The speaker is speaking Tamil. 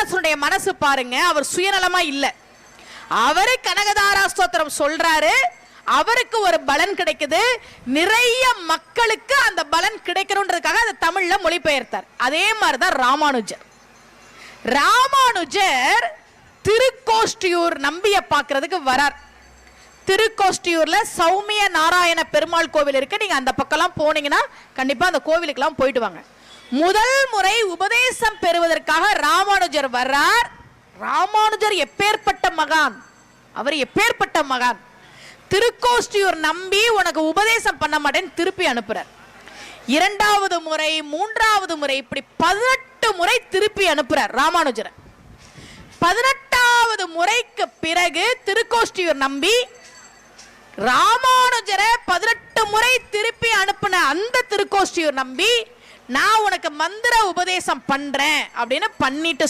கண்ணதாசனுடைய மனசு பாருங்க அவர் சுயநலமா இல்ல. அவரு கனகதாரா ஸ்தோத்திரம் சொல்றாரு அவருக்கு ஒரு பலன் கிடைக்குது. நிறைய மக்களுக்கு அந்த பலன் கிடைக்கணுன்றதுக்காக அதை தமிழ்ல மொழிபெயர்த்தார். அதே மாதிரிதான் ராமானுஜர். ராமானுஜர் திருக்கோஷ்டியூர் நம்பிய பார்க்கறதுக்கு வரார். திருக்கோஷ்டியூர்ல சௌமிய நாராயண பெருமாள் கோவில் இருக்கு. நீங்க அந்த பக்கம்லாம் போனீங்கன்னா கண்டிப்பா அந்த கோவிலுக்கெல்லாம் போயிட்டு வாங்க. முதல் முறை உபதேசம் பெறுவதற்காக ராமானுஜர் வர்றார். ராமானுஜர் எப்பேற்பட்ட மகான்? அவர் எப்பேற்பட்ட மகான்? திருக்கோஷ்டியூர் நம்பி உனக்கு உபதேசம் பண்ண மாட்டேன்னு திருப்பி அனுப்புறார். இரண்டாவது முறை மூன்றாவது முறை இப்படி பதினெட்டு முறை திருப்பி அனுப்புறார் ராமானுஜரை. பதினெட்டாவது முறைக்கு பிறகு திருக்கோஷ்டியூர் நம்பி ராமானுஜரை பதினெட்டு முறை திருப்பி அனுப்பின அந்த திருக்கோஷ்டியூர் நம்பி நான் உனக்கு மந்திர உபதேசம் பண்றேன் அப்படின்னு பண்ணிட்டு